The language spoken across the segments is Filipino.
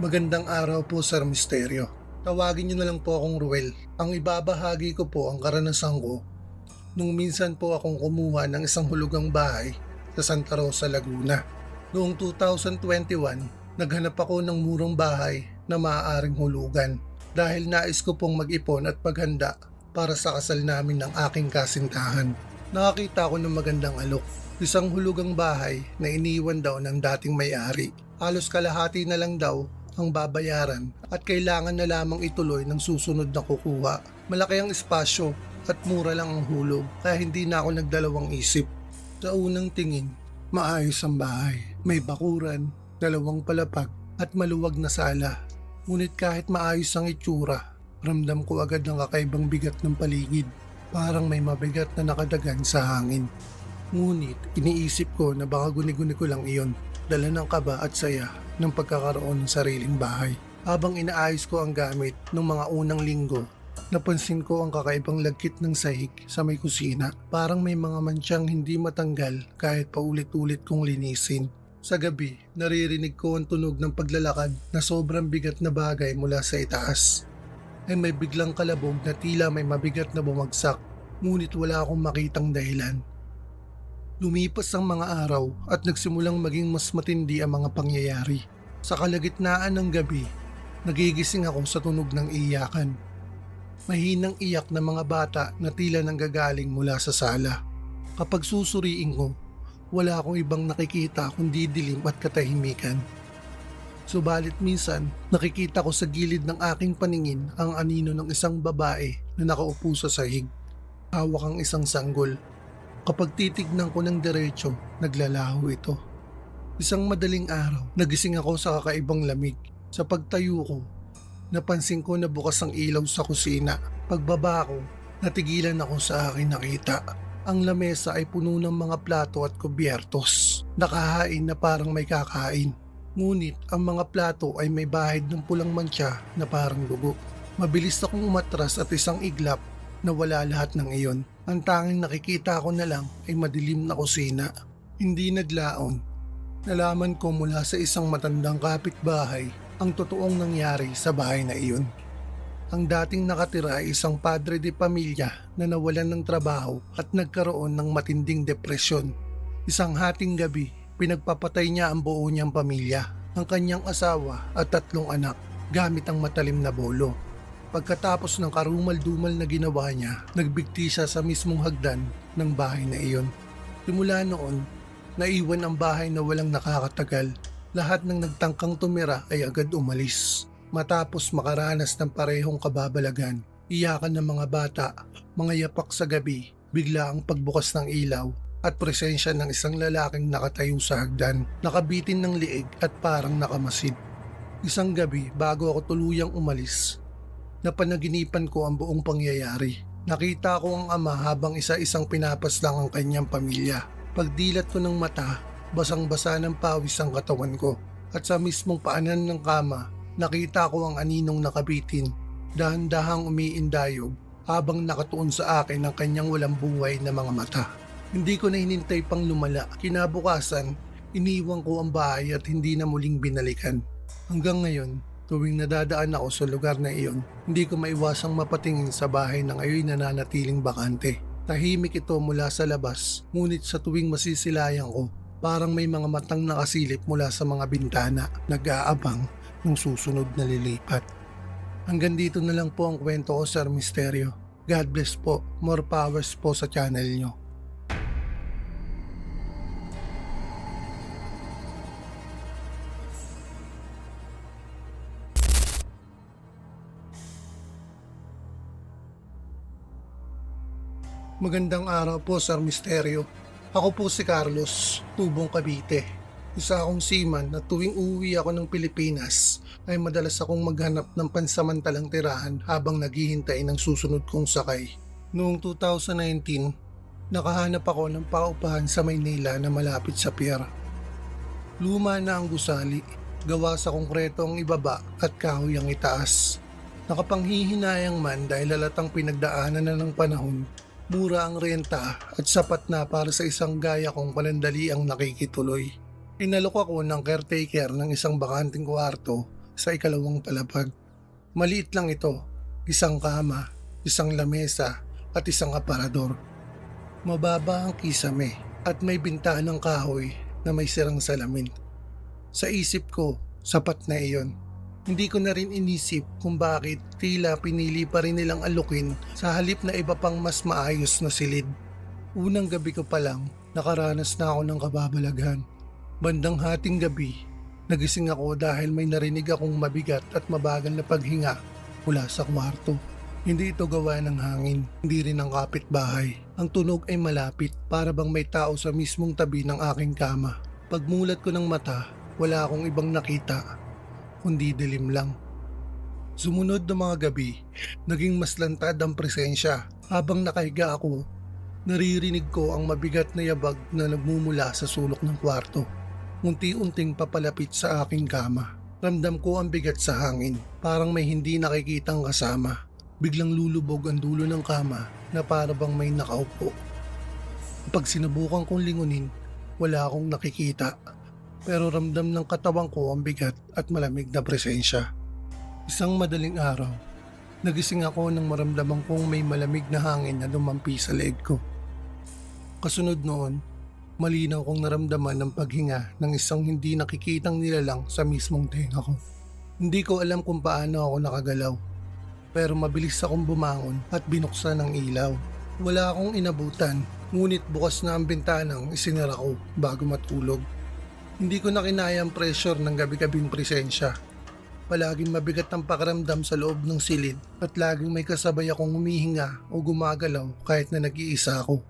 Magandang araw po, Sir Misterio. Tawagin niyo na lang po akong Ruel. Ang ibabahagi ko po ang karanasan ko nung minsan po akong kumuha ng isang hulugang bahay sa Santa Rosa, Laguna. Noong 2021, naghanap ako ng murang bahay na maaaring hulugan dahil nais ko pong mag-ipon at paghanda para sa kasal namin ng aking kasintahan. Nakakita ako ng magandang alok. Isang hulugang bahay na iniwan daw ng dating may-ari. Halos kalahati na lang daw ang babayaran at kailangan na lamang ituloy ng susunod na kukuha. Malaki ang espasyo at mura lang ang hulog kaya hindi na ako nagdalawang isip. Sa unang tingin, maayos ang bahay. May bakuran, dalawang palapag at maluwag na sala. Ngunit kahit maayos ang itsura, ramdam ko agad ang kakaibang bigat ng paligid. Parang may mabigat na nakadagan sa hangin. Ngunit iniisip ko na baka guni-guni ko lang iyon. Dala ng kaba at saya ng pagkakaroon ng sariling bahay. Habang inaayos ko ang gamit ng mga unang linggo, napansin ko ang kakaibang lagkit ng sahig sa may kusina. Parang may mga mansyang hindi matanggal kahit paulit-ulit kong linisin. Sa gabi, naririnig ko ang tunog ng paglalakad na sobrang bigat na bagay mula sa itaas. Ay may biglang kalabog na tila may mabigat na bumagsak, ngunit wala akong makitang dahilan. Lumipas ang mga araw at nagsimulang maging mas matindi ang mga pangyayari. Sa kalagitnaan ng gabi, nagigising ako sa tunog ng iyakan. Mahinang iyak ng mga bata na tila nanggagaling mula sa sala. Kapag susuriin ko, wala akong ibang nakikita kundi dilim at katahimikan. Subalit minsan, nakikita ko sa gilid ng aking paningin ang anino ng isang babae na nakaupo sa sahig. Hawak ang isang sanggol Kapag titignan ko ng diretso, naglalaho ito. Isang madaling araw, nagising ako sa kakaibang lamig. Sa pagtayo ko, napansin ko na bukas ang ilaw sa kusina. Pagbaba ko, natigilan ako sa aking nakita. Ang lamesa ay puno ng mga plato at kubyertos. Nakahain na parang may kakain. Ngunit ang mga plato ay may bahid ng pulang mantsa na parang dugo. Mabilis akong umatras at isang iglap na wala lahat ng iyon. Ang tanging nakikita ko na lang ay madilim na kusina. Hindi naglaon. Nalaman ko mula sa isang matandang kapitbahay ang totoong nangyari sa bahay na iyon. Ang dating nakatira ay isang padre de pamilya na nawalan ng trabaho at nagkaroon ng matinding depresyon. Isang hating gabi, pinagpapatay niya ang buo niyang pamilya, ang kanyang asawa at tatlong anak gamit ang matalim na bolo. Pagkatapos ng karumal-dumal na ginawa niya, nagbigti siya sa mismong hagdan ng bahay na iyon. Simula noon, naiwan ang bahay na walang nakakatagal. Lahat ng nagtangkang tumira ay agad umalis. Matapos makaranas ng parehong kababalagan, iyakan ng mga bata, mga yapak sa gabi, bigla ang pagbukas ng ilaw at presensya ng isang lalaking nakatayo sa hagdan, nakabitin ng liig at parang nakamasid. Isang gabi bago ako tuluyang umalis, napanaginipan ko ang buong pangyayari. Nakita ko ang ama habang isa-isang pinapaslang ang kanyang pamilya. Pagdilat ko ng mata, basang-basa ng pawis ang katawan ko. At sa mismong paanan ng kama, nakita ko ang aninong nakabitin, dahan-dahang umiindayog habang nakatuon sa akin ang kanyang walang buhay na mga mata. Hindi ko na hinintay pang lumala. Kinabukasan, iniwan ko ang bahay at hindi na muling binalikan. Hanggang ngayon, Tuwing nadadaan ako sa lugar na iyon, hindi ko maiwasang mapatingin sa bahay na ngayon nananatiling bakante. Tahimik ito mula sa labas, ngunit sa tuwing masisilayan ko, parang may mga matang nakasilip mula sa mga bintana, nag-aabang ng susunod na lilipat. Hanggang dito na lang po ang kwento ko, Sir Misterio. God bless po. More powers po sa channel nyo. Magandang araw po, Sir Misterio. Ako po si Carlos, Tubong Cavite. Isa akong seaman na tuwing uwi ako ng Pilipinas ay madalas akong maghanap ng pansamantalang tirahan habang naghihintay ng susunod kong sakay. Noong 2019, nakahanap ako ng paupahan sa Maynila na malapit sa pier. Luma na ang gusali, gawa sa konkreto ang ibaba at kahoy ang itaas. Nakapanghihinayang man dahil lalatang pinagdaanan na ng panahon Mura ang renta at sapat na para sa isang gaya kong panandali ang nakikituloy. Inalok ako ng caretaker ng isang bakanting kwarto sa ikalawang palapag. Maliit lang ito, isang kama, isang lamesa at isang aparador. Mababa ang kisame at may bintanang kahoy na may sirang salamin. Sa isip ko, sapat na iyon. Hindi ko na rin inisip kung bakit tila pinili pa rin nilang alukin sa halip na iba pang mas maayos na silid. Unang gabi ko pa lang, nakaranas na ako ng kababalaghan. Bandang hating gabi, nagising ako dahil may narinig akong mabigat at mabagal na paghinga mula sa kwarto. Hindi ito gawa ng hangin, hindi rin ng kapitbahay. Ang tunog ay malapit para bang may tao sa mismong tabi ng aking kama. Pagmulat ko ng mata, wala akong ibang nakita, kundi dilim lang. Sumunod na mga gabi, naging mas lantad ang presensya. Habang nakahiga ako, naririnig ko ang mabigat na yabag na nagmumula sa sulok ng kwarto. Unti-unting papalapit sa aking kama. Ramdam ko ang bigat sa hangin, parang may hindi nakikitang kasama. Biglang lulubog ang dulo ng kama na para bang may nakaupo. Pag sinubukan kong lingunin, wala akong nakikita. Pero ramdam ng katawan ko ang bigat at malamig na presensya. Isang madaling araw, nagising ako nang maramdaman kong may malamig na hangin na lumampi sa leeg ko. Kasunod noon, malinaw kong naramdaman ng paghinga ng isang hindi nakikitang nilalang sa mismong tenga ko. Hindi ko alam kung paano ako nakagalaw, pero mabilis akong bumangon at binuksan ang ilaw. Wala akong inabutan, ngunit bukas na ang bintanang isinara ko bago matulog. Hindi ko na kinaya ang pressure ng gabi-gabing presensya. Palaging mabigat ang pakiramdam sa loob ng silid at laging may kasabay akong humihinga o gumagalaw kahit na nag-iisa ako.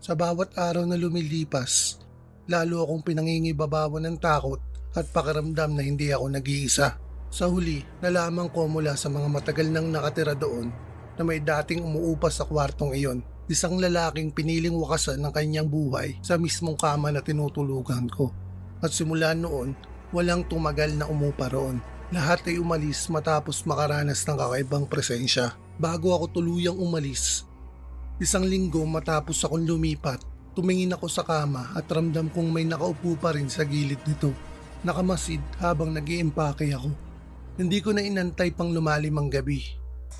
Sa bawat araw na lumilipas, lalo akong pinangingibabawan ng takot at pakiramdam na hindi ako nag-iisa. Sa huli, nalaman ko mula sa mga matagal nang nakatira doon na may dating umuupa sa kwartong iyon. Isang lalaking piniling wakasan ng kanyang buhay sa mismong kama na tinutulugan ko. At simula noon, walang tumagal na umupa roon. Lahat ay umalis matapos makaranas ng kakaibang presensya. Bago ako tuluyang umalis, isang linggo matapos akong lumipat, tumingin ako sa kama at ramdam kong may nakaupo pa rin sa gilid nito. Nakamasid habang nag ako. Hindi ko na inantay pang lumalim ang gabi.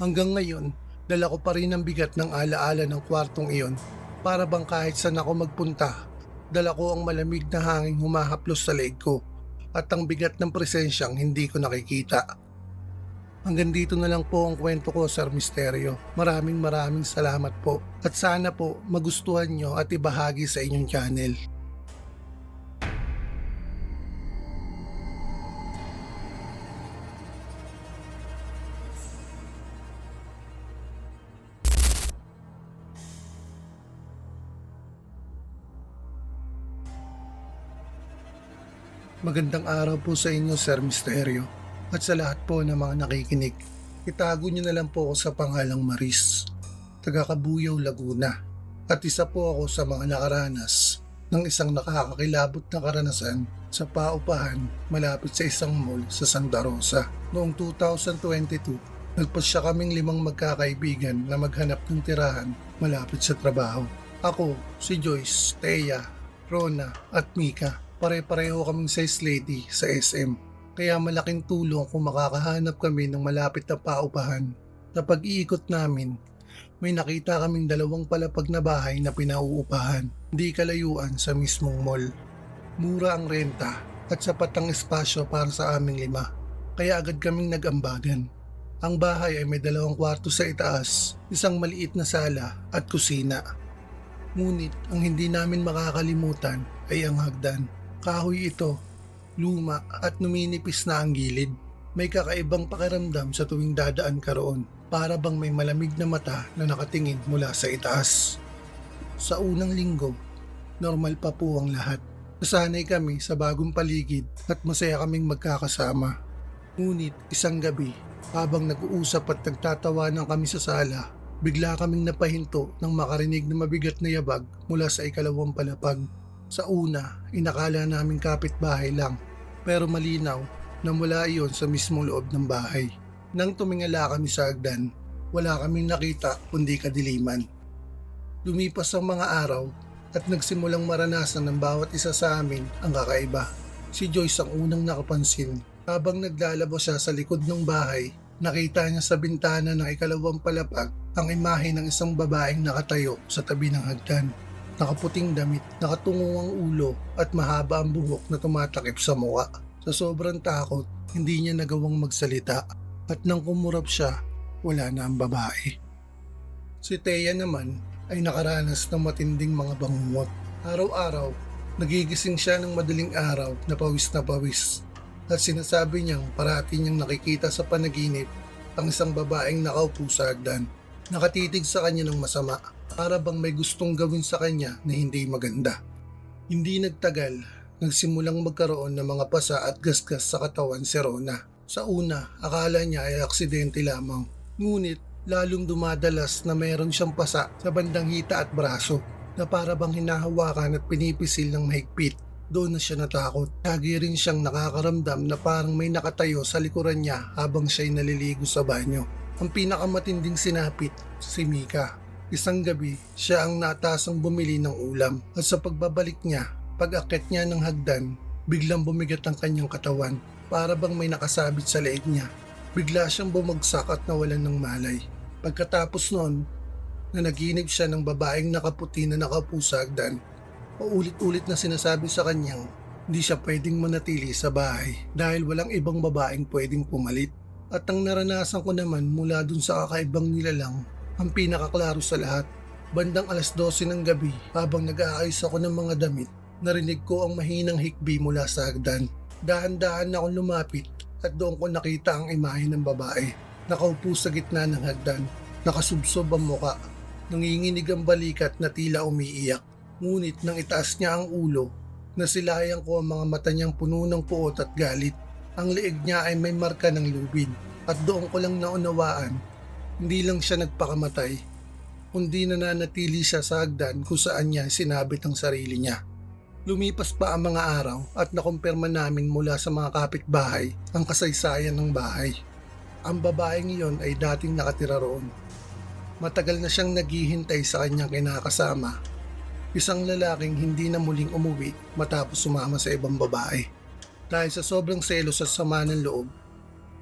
Hanggang ngayon, dala ko pa rin ang bigat ng alaala ng kwartong iyon para bang kahit saan ako magpunta, dala ko ang malamig na hangin humahaplos sa leeg ko at ang bigat ng presensyang hindi ko nakikita. Hanggang dito na lang po ang kwento ko, Sir Misterio. Maraming maraming salamat po at sana po magustuhan nyo at ibahagi sa inyong channel. Magandang araw po sa inyo, Sir Misterio. At sa lahat po ng mga nakikinig. Itago niyo na lang po ako sa pangalang Maris, taga Kabuyaw, Laguna. At isa po ako sa mga nakaranas ng isang nakakakilabot na karanasan sa paupahan malapit sa isang mall sa Santa Rosa. Noong 2022, nagpasya kaming limang magkakaibigan na maghanap ng tirahan malapit sa trabaho. Ako, si Joyce, Thea, Rona at Mika pare-pareho kaming size lady sa SM. Kaya malaking tulong kung makakahanap kami ng malapit na paupahan. Sa pag-iikot namin, may nakita kaming dalawang palapag na bahay na pinauupahan. Hindi kalayuan sa mismong mall. Mura ang renta at sapat ang espasyo para sa aming lima. Kaya agad kaming nag-ambagan. Ang bahay ay may dalawang kwarto sa itaas, isang maliit na sala at kusina. Ngunit ang hindi namin makakalimutan ay ang hagdan. Kahoy ito, luma at numinipis na ang gilid. May kakaibang pakiramdam sa tuwing dadaan ka roon para bang may malamig na mata na nakatingin mula sa itaas. Sa unang linggo, normal pa po ang lahat. Nasanay kami sa bagong paligid at masaya kaming magkakasama. Ngunit isang gabi, habang nag-uusap at nagtatawanan kami sa sala, bigla kaming napahinto nang makarinig na mabigat na yabag mula sa ikalawang palapag. Sa una, inakala namin kapitbahay lang pero malinaw na mula iyon sa mismong loob ng bahay. Nang tumingala kami sa agdan, wala kaming nakita kundi kadiliman. Lumipas ang mga araw at nagsimulang maranasan ng bawat isa sa amin ang kakaiba. Si Joyce ang unang nakapansin. Habang naglalabo siya sa likod ng bahay, nakita niya sa bintana ng ikalawang palapag ang imahe ng isang babaeng nakatayo sa tabi ng hagdan. Nakaputing damit, nakatungo ang ulo at mahaba ang buhok na tumatakip sa muka. Sa sobrang takot, hindi niya nagawang magsalita at nang kumurap siya, wala na ang babae. Si Teya naman ay nakaranas ng matinding mga bangungot. Araw-araw, nagigising siya ng madaling araw na pawis na pawis. At sinasabi niyang parati niyang nakikita sa panaginip ang isang babaeng nakaupo sa hagdan. Nakatitig sa kanya ng masama para bang may gustong gawin sa kanya na hindi maganda. Hindi nagtagal, nagsimulang magkaroon ng mga pasa at gasgas sa katawan si Rona. Sa una, akala niya ay aksidente lamang. Ngunit lalong dumadalas na mayroon siyang pasa sa bandang hita at braso na para bang hinahawakan at pinipisil ng mahigpit. Doon na siya natakot. Lagi rin siyang nakakaramdam na parang may nakatayo sa likuran niya habang siya'y naliligo sa banyo. Ang pinakamatinding sinapit, si Mika. Isang gabi, siya ang natasang bumili ng ulam at sa pagbabalik niya, pag-akit niya ng hagdan, biglang bumigat ang kanyang katawan para bang may nakasabit sa leeg niya. Bigla siyang bumagsak at nawalan ng malay. Pagkatapos noon, na naginip siya ng babaeng nakaputi na nakaupo sa hagdan. Paulit-ulit na sinasabi sa kanyang hindi siya pwedeng manatili sa bahay dahil walang ibang babaeng pwedeng pumalit. At ang naranasan ko naman mula dun sa kakaibang nilalang ang pinakaklaro sa lahat. Bandang alas 12 ng gabi habang nag-aayos ako ng mga damit, narinig ko ang mahinang hikbi mula sa hagdan. Dahan-dahan akong lumapit at doon ko nakita ang imahe ng babae. Nakaupo sa gitna ng hagdan, nakasubsob ang muka, nanginginig ang balikat na tila umiiyak. Ngunit nang itaas niya ang ulo, nasilayan ko ang mga mata niyang puno ng puot at galit. Ang leeg niya ay may marka ng lubid at doon ko lang naunawaan, hindi lang siya nagpakamatay, kundi nananatili siya sa hagdan kung saan niya sinabit ang sarili niya. Lumipas pa ang mga araw at nakumpirma namin mula sa mga kapitbahay ang kasaysayan ng bahay. Ang babaeng iyon ay dating nakatira roon. Matagal na siyang naghihintay sa kanyang kinakasama. Isang lalaking hindi na muling umuwi matapos sumama sa ibang babae. Dahil sa sobrang selos at sama ng loob,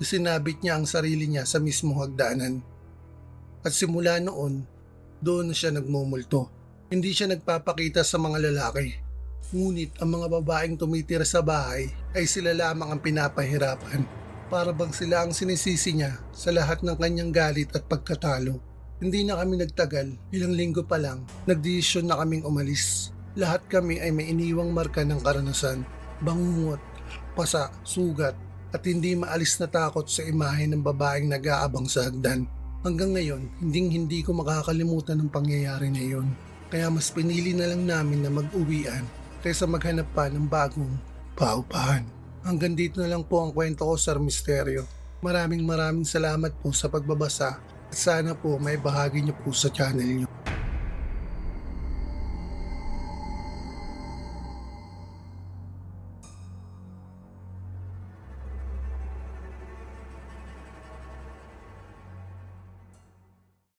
isinabit niya ang sarili niya sa mismo hagdanan. At simula noon, doon siya nagmumulto. Hindi siya nagpapakita sa mga lalaki. Ngunit ang mga babaeng tumitira sa bahay ay sila lamang ang pinapahirapan. Para bang sila ang sinisisi niya sa lahat ng kanyang galit at pagkatalo. Hindi na kami nagtagal, ilang linggo pa lang, nagdesisyon na kaming umalis. Lahat kami ay may iniwang marka ng karanasan, bangungot, pasa, sugat, at hindi maalis na takot sa imahe ng babaeng nag-aabang sa hagdan. Hanggang ngayon, hinding hindi ko makakalimutan ng pangyayari na iyon. Kaya mas pinili na lang namin na mag-uwian kaysa maghanap pa ng bagong paupahan. Hanggang dito na lang po ang kwento ko, Sir Misterio. Maraming maraming salamat po sa pagbabasa at sana po may bahagi niyo po sa channel niyo.